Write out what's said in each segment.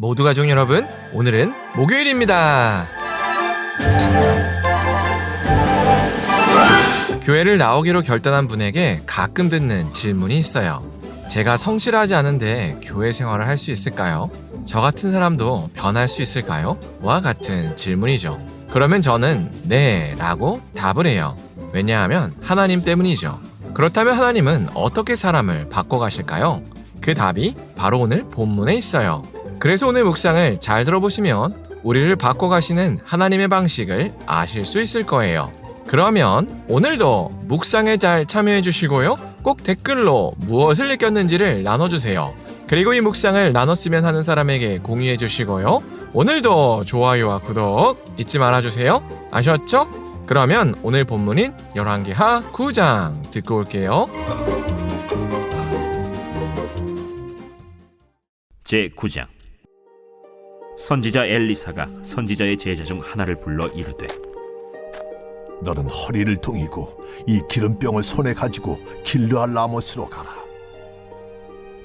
모두 가족 여러분, 오늘은 목요일입니다. 교회를 나오기로 결단한 분에게 가끔 듣는 질문이 있어요. 제가 성실하지 않은데 교회 생활을 할 수 있을까요? 저 같은 사람도 변할 수 있을까요? 와 같은 질문이죠. 그러면 저는 네 라고 답을 해요. 왜냐하면 하나님 때문이죠. 그렇다면 하나님은 어떻게 사람을 바꿔가실까요? 그 답이 바로 오늘 본문에 있어요. 그래서 오늘 묵상을 잘 들어보시면 우리를 바꿔가시는 하나님의 방식을 아실 수 있을 거예요. 그러면 오늘도 묵상에 잘 참여해 주시고요. 꼭 댓글로 무엇을 느꼈는지를 나눠주세요. 그리고 이 묵상을 나눴으면 하는 사람에게 공유해 주시고요. 오늘도 좋아요와 구독 잊지 말아주세요. 아셨죠? 그러면 오늘 본문인 열왕기하 9장 듣고 올게요. 제 9장 선지자 엘리사가 선지자의 제자 중 하나를 불러 이르되 너는 허리를 동이고 이 기름병을 손에 가지고 길르알 라모스로 가라.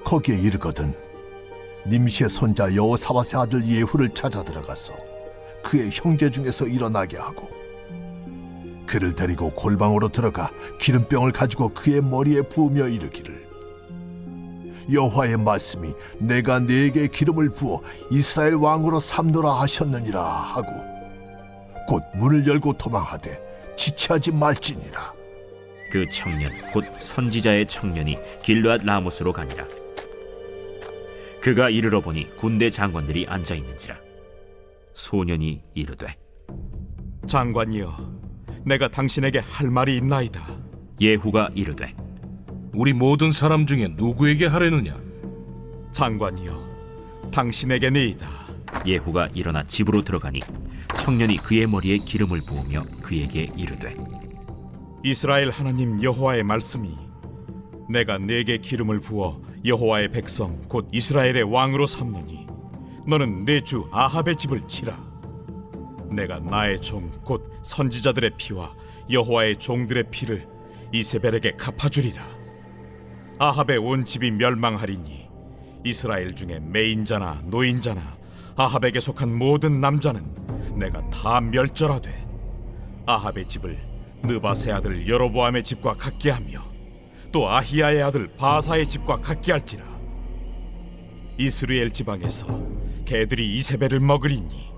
거기에 이르거든 님시의 손자 여호사밧의 아들 예후를 찾아 들어가서 그의 형제 중에서 일어나게 하고 그를 데리고 골방으로 들어가 기름병을 가지고 그의 머리에 부으며 이르기를 여호와의 말씀이 내가 네게 기름을 부어 이스라엘 왕으로 삼노라 하셨느니라 하고 곧 문을 열고 도망하되 지체하지 말지니라. 그 청년 곧 선지자의 청년이 길르앗 라모스로 가니라. 그가 이르러 보니 군대 장관들이 앉아 있는지라. 소년이 이르되 장관이여, 내가 당신에게 할 말이 있나이다. 예후가 이르되 우리 모든 사람 중에 누구에게 하려느냐? 장관이여, 당신에게니이다. 예후가 일어나 집으로 들어가니 청년이 그의 머리에 기름을 부으며 그에게 이르되 이스라엘 하나님 여호와의 말씀이 내가 네게 기름을 부어 여호와의 백성 곧 이스라엘의 왕으로 삼느니 너는 내 주 아합의 집을 치라. 내가 나의 종 곧 선지자들의 피와 여호와의 종들의 피를 이세벨에게 갚아주리라. 아합의 온 집이 멸망하리니 이스라엘 중에 매인자나 노인자나 아합에게 속한 모든 남자는 내가 다 멸절하되 아합의 집을 느바세 아들 여로보암의 집과 같게 하며 또 아히야의 아들 바사의 집과 같게 할지라. 이스라엘 지방에서 개들이 이세벨을 먹으리니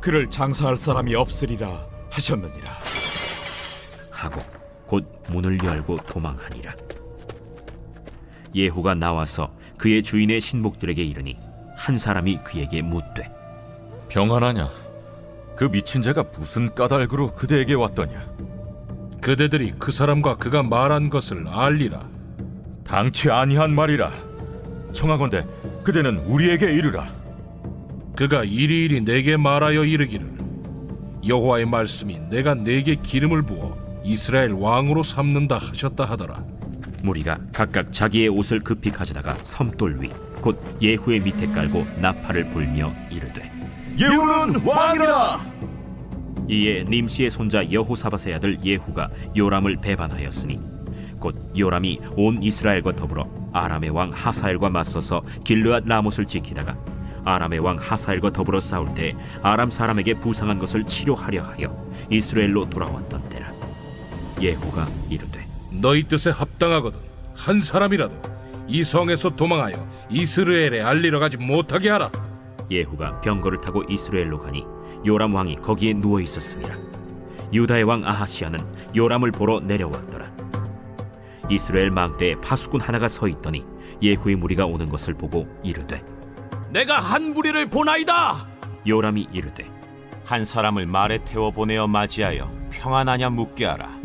그를 장사할 사람이 없으리라 하셨느니라. 하고 곧 문을 열고 도망하니라 예후가 나와서 그의 주인의 신복들에게 이르니 한 사람이 그에게 묻되 평안하냐? 그 미친 자가 무슨 까닭으로 그대에게 왔더냐? 그대들이 그 사람과 그가 말한 것을 알리라. 당치 아니한 말이라. 청하건대 그대는 우리에게 이르라. 그가 이리이리 내게 말하여 이르기를 여호와의 말씀이 내가 내게 기름을 부어 이스라엘 왕으로 삼는다 하셨다 하더라. 무리가 각각 자기의 옷을 급히 가져다가 섬돌 위 곧 예후의 밑에 깔고 나팔을 불며 이르되 예후는 왕이라. 이에 님시의 손자 여호사밧의 아들 예후가 요람을 배반하였으니 곧 요람이 온 이스라엘과 더불어 아람의 왕 하사엘과 맞서서 길르앗 라못을 지키다가 아람의 왕 하사엘과 더불어 싸울 때 아람 사람에게 부상한 것을 치료하려 하여 이스라엘로 돌아왔던 때라 예후가 이르되 너희 뜻에 합당하거든 한 사람이라도 이 성에서 도망하여 이스라엘에 알리러 가지 못하게 하라. 예후가 병거를 타고 이스라엘로 가니 요람 왕이 거기에 누워 있었습니다. 유다의 왕 아하시아는 요람을 보러 내려왔더라. 이스라엘 망대에 파수꾼 하나가 서 있더니 예후의 무리가 오는 것을 보고 이르되 내가 한 무리를 보나이다. 요람이 이르되 한 사람을 말에 태워 보내어 맞이하여 평안하냐 묻게 하라.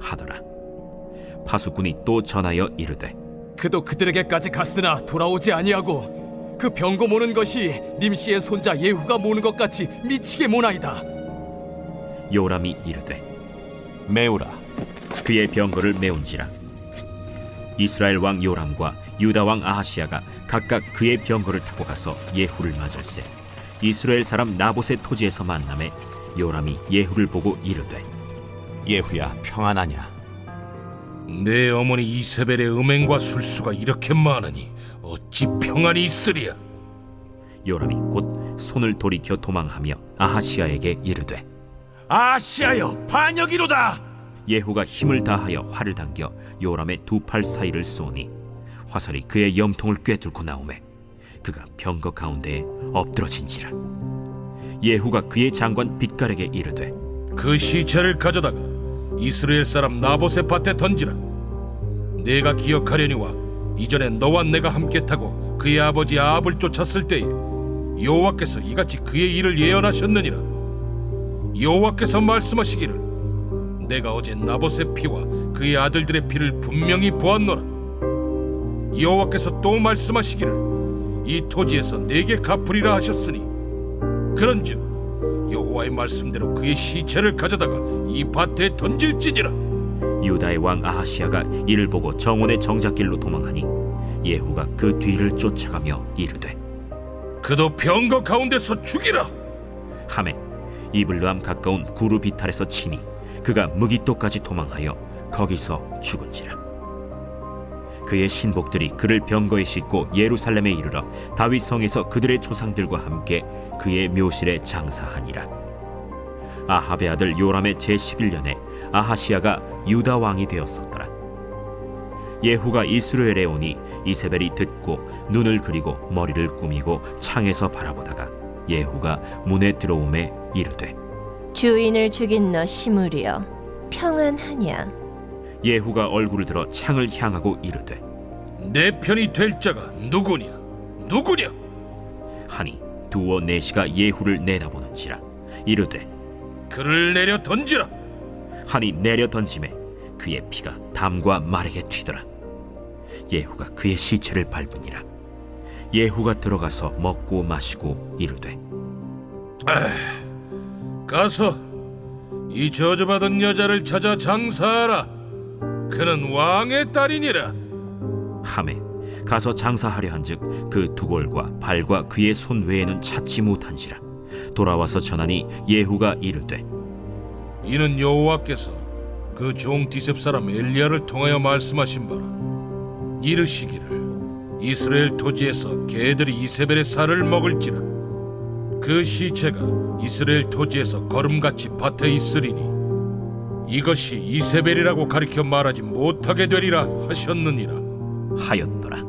하더라. 파수꾼이 또 전하여 이르되 그도 그들에게까지 갔으나 돌아오지 아니하고 그 병거 모는 것이 님씨의 손자 예후가 모는 것 같이 미치게 모나이다. 요람이 이르되 메우라. 그의 병거를 메운지라 이스라엘 왕 요람과 유다 왕 아하시아가 각각 그의 병거를 타고 가서 예후를 맞을세 이스라엘 사람 나봇의 토지에서 만남에 요람이 예후를 보고 이르되 예후야 평안하냐? 내 어머니 이세벨의 음행과 술수가 이렇게 많으니 어찌 평안이 있으리야? 요람이 곧 손을 돌이켜 도망하며 아하시아에게 이르되 아시아여 반역이로다! 예후가 힘을 다하여 활을 당겨 요람의 두 팔 사이를 쏘니 화살이 그의 염통을 꿰뚫고 나오매 그가 병거 가운데에 엎드러진지라 예후가 그의 장관 빛깔에게 이르되 그 시체를 가져다가 이스라엘 사람 나봇의 밭에 던지라. 내가 기억하려니와 이전에 너와 내가 함께 타고 그의 아버지 아합을 쫓았을 때에 여호와께서 이같이 그의 일을 예언하셨느니라. 여호와께서 말씀하시기를 내가 어제 나봇의 피와 그의 아들들의 피를 분명히 보았노라. 여호와께서 또 말씀하시기를 이 토지에서 내게 갚으리라 하셨으니 그런즉 여호와의 말씀대로 그의 시체를 가져다가 이 밭에 던질지니라. 유다의 왕 아하시아가 이를 보고 정원의 정작길로 도망하니 예후가 그 뒤를 쫓아가며 이르되 그도 병거 가운데서 죽이라. 함에 이블르함 가까운 구루 비탈에서 치니 그가 무기토까지 도망하여 거기서 죽은지라 그의 신복들이 그를 병거에 싣고 예루살렘에 이르러 다윗 성에서 그들의 조상들과 함께 그의 묘실에 장사하니라 아합의 아들 요람의 제 11년에 아하시아가 유다 왕이 되었었더라 예후가 이스라엘에 오니 이세벨이 듣고 눈을 그리고 머리를 꾸미고 창에서 바라보다가 예후가 문에 들어오매 이르되 주인을 죽인 너 시므리여 평안하냐 예후가 얼굴을 들어 창을 향하고 이르되 내 편이 될 자가 누구냐? 누구냐? 하니 두어 내시가 예후를 내다보는지라 이르되 그를 내려 던지라. 하니 내려 던짐에 그의 피가 담과 말에게 튀더라 예후가 그의 시체를 밟으니라 예후가 들어가서 먹고 마시고 이르되 가서 이 저주받은 여자를 찾아 장사하라. 그는 왕의 딸이니라. 함에 가서 장사하려 한즉 그 두골과 발과 그의 손 외에는 찾지 못한지라 돌아와서 전하니 예후가 이르되 이는 여호와께서 그 종 디셉 사람 엘리야를 통하여 말씀하신 바라. 이르시기를 이스라엘 토지에서 개들이 이세벨의 살을 먹을지라. 그 시체가 이스라엘 토지에서 걸음같이 밭에 있으리니 이것이 이세벨이라고 가리켜 말하지 못하게 되리라 하셨느니라. 하였더라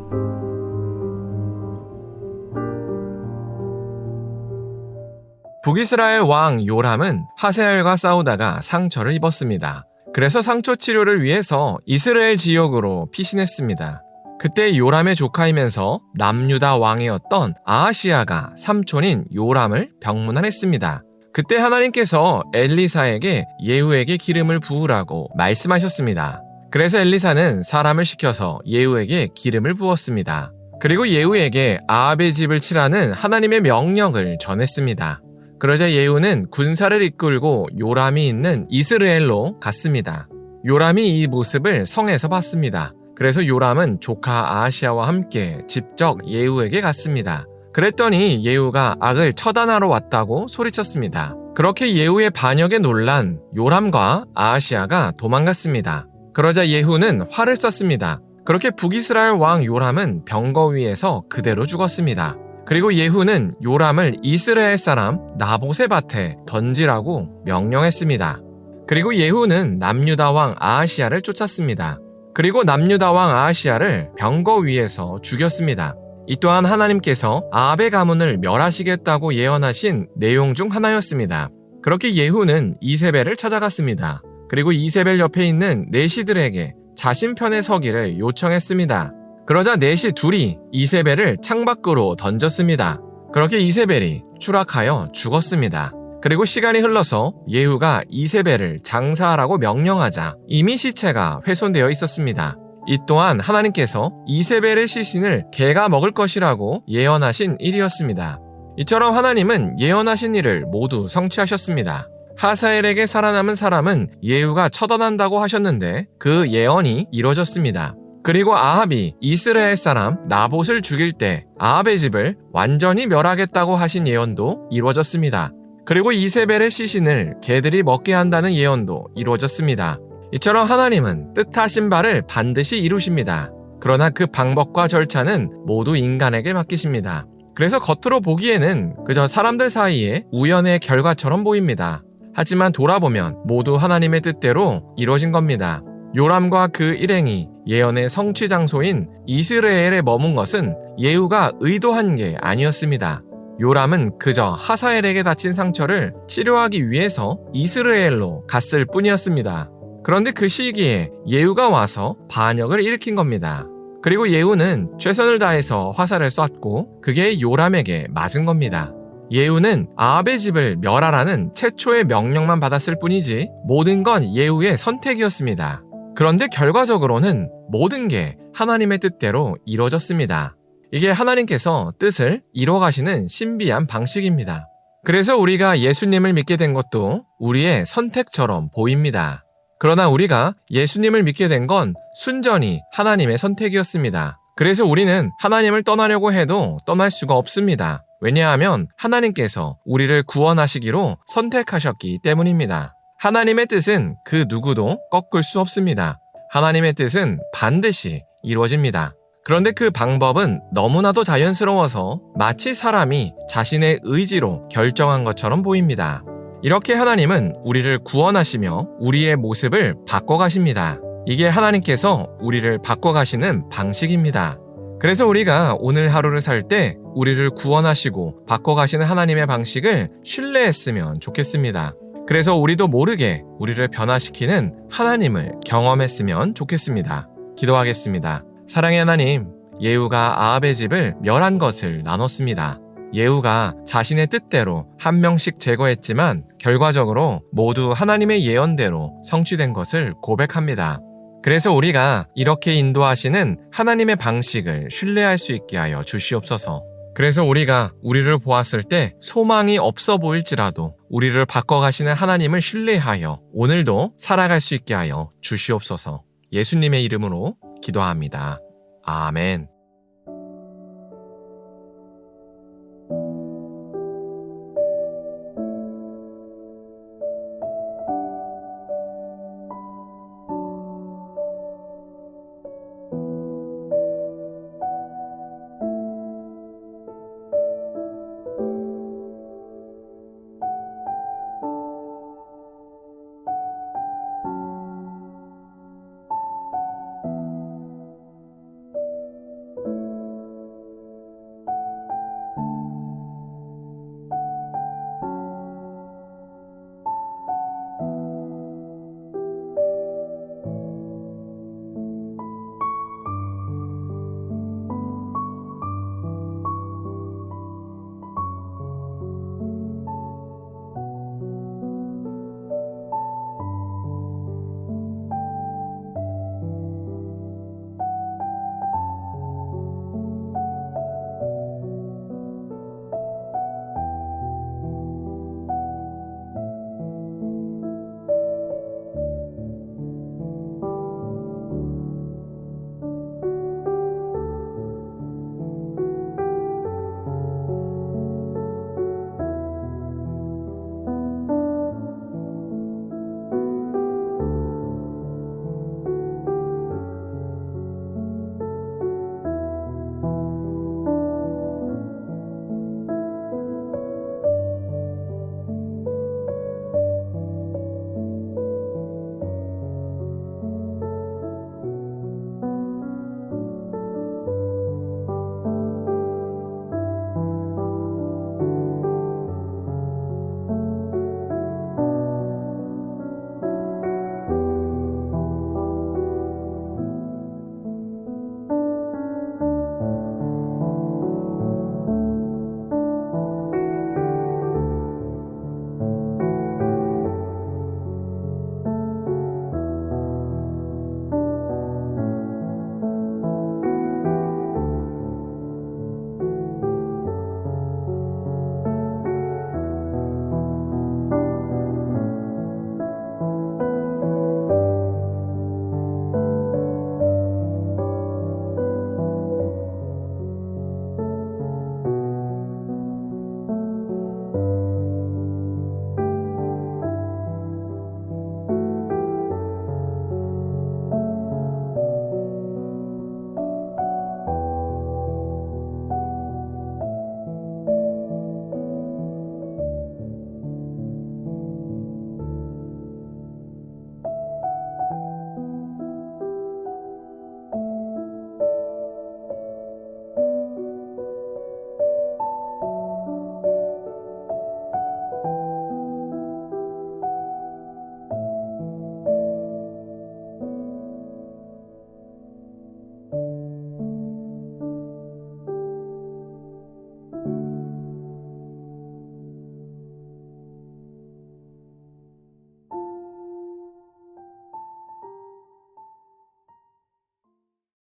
북이스라엘 왕 요람은 하세엘과 싸우다가 상처를 입었습니다. 그래서 상처 치료를 위해서 이스라엘 지역으로 피신했습니다. 그때 요람의 조카이면서 남유다 왕이었던 아하시아가 삼촌인 요람을 병문안했습니다. 그때 하나님께서 엘리사에게 예후에게 기름을 부으라고 말씀하셨습니다. 그래서 엘리사는 사람을 시켜서 예후에게 기름을 부었습니다. 그리고 예후에게 아합의 집을 치라는 하나님의 명령을 전했습니다. 그러자 예후는 군사를 이끌고 요람이 있는 이스라엘로 갔습니다. 요람이 이 모습을 성에서 봤습니다. 그래서 요람은 조카 아하시아와 함께 직접 예후에게 갔습니다. 그랬더니 예후가 악을 처단하러 왔다고 소리쳤습니다. 그렇게 예후의 반역에 놀란 요람과 아하시아가 도망갔습니다. 그러자 예후는 활을 썼습니다. 그렇게 북이스라엘 왕 요람은 병거 위에서 그대로 죽었습니다. 그리고 예후는 요람을 이스라엘 사람 나봇의 밭에 던지라고 명령했습니다. 그리고 예후는 남유다 왕 아하시아를 쫓았습니다. 그리고 남유다 왕 아하시아를 병거 위에서 죽였습니다. 이 또한 하나님께서 아합의 가문을 멸하시겠다고 예언하신 내용 중 하나였습니다. 그렇게 예후는 이세벨을 찾아갔습니다. 그리고 이세벨 옆에 있는 내시들에게 자신 편에 서기를 요청했습니다. 그러자 넷이 둘이 이세벨을 창밖으로 던졌습니다. 그렇게 이세벨이 추락하여 죽었습니다. 그리고 시간이 흘러서 예후가 이세벨을 장사하라고 명령하자 이미 시체가 훼손되어 있었습니다. 이 또한 하나님께서 이세벨의 시신을 개가 먹을 것이라고 예언하신 일이었습니다. 이처럼 하나님은 예언하신 일을 모두 성취하셨습니다. 하사엘에게 살아남은 사람은 예후가 처단한다고 하셨는데 그 예언이 이뤄졌습니다. 그리고 아합이 이스라엘 사람 나봇을 죽일 때 아합의 집을 완전히 멸하겠다고 하신 예언도 이루어졌습니다. 그리고 이세벨의 시신을 개들이 먹게 한다는 예언도 이루어졌습니다. 이처럼 하나님은 뜻하신 바를 반드시 이루십니다. 그러나 그 방법과 절차는 모두 인간에게 맡기십니다. 그래서 겉으로 보기에는 그저 사람들 사이에 우연의 결과처럼 보입니다. 하지만 돌아보면 모두 하나님의 뜻대로 이루어진 겁니다. 요람과 그 일행이 예언의 성취 장소인 이스라엘에 머문 것은 예후가 의도한 게 아니었습니다. 요람은 그저 하사엘에게 다친 상처를 치료하기 위해서 이스라엘로 갔을 뿐이었습니다. 그런데 그 시기에 예후가 와서 반역을 일으킨 겁니다. 그리고 예후는 최선을 다해서 화살을 쐈고 그게 요람에게 맞은 겁니다. 예후는 아합의 집을 멸하라는 최초의 명령만 받았을 뿐이지 모든 건 예후의 선택이었습니다. 그런데 결과적으로는 모든 게 하나님의 뜻대로 이루어졌습니다. 이게 하나님께서 뜻을 이뤄가시는 신비한 방식입니다. 그래서 우리가 예수님을 믿게 된 것도 우리의 선택처럼 보입니다. 그러나 우리가 예수님을 믿게 된 건 순전히 하나님의 선택이었습니다. 그래서 우리는 하나님을 떠나려고 해도 떠날 수가 없습니다. 왜냐하면 하나님께서 우리를 구원하시기로 선택하셨기 때문입니다. 하나님의 뜻은 그 누구도 꺾을 수 없습니다. 하나님의 뜻은 반드시 이루어집니다. 그런데 그 방법은 너무나도 자연스러워서 마치 사람이 자신의 의지로 결정한 것처럼 보입니다. 이렇게 하나님은 우리를 구원하시며 우리의 모습을 바꿔가십니다. 이게 하나님께서 우리를 바꿔가시는 방식입니다. 그래서 우리가 오늘 하루를 살 때 우리를 구원하시고 바꿔가시는 하나님의 방식을 신뢰했으면 좋겠습니다. 그래서 우리도 모르게 우리를 변화시키는 하나님을 경험했으면 좋겠습니다. 기도하겠습니다. 사랑의 하나님, 예후가 아합의 집을 멸한 것을 나눴습니다. 예후가 자신의 뜻대로 한 명씩 제거했지만 결과적으로 모두 하나님의 예언대로 성취된 것을 고백합니다. 그래서 우리가 이렇게 인도하시는 하나님의 방식을 신뢰할 수 있게 하여 주시옵소서. 그래서 우리가 우리를 보았을 때 소망이 없어 보일지라도 우리를 바꿔가시는 하나님을 신뢰하여 오늘도 살아갈 수 있게 하여 주시옵소서. 예수님의 이름으로 기도합니다. 아멘.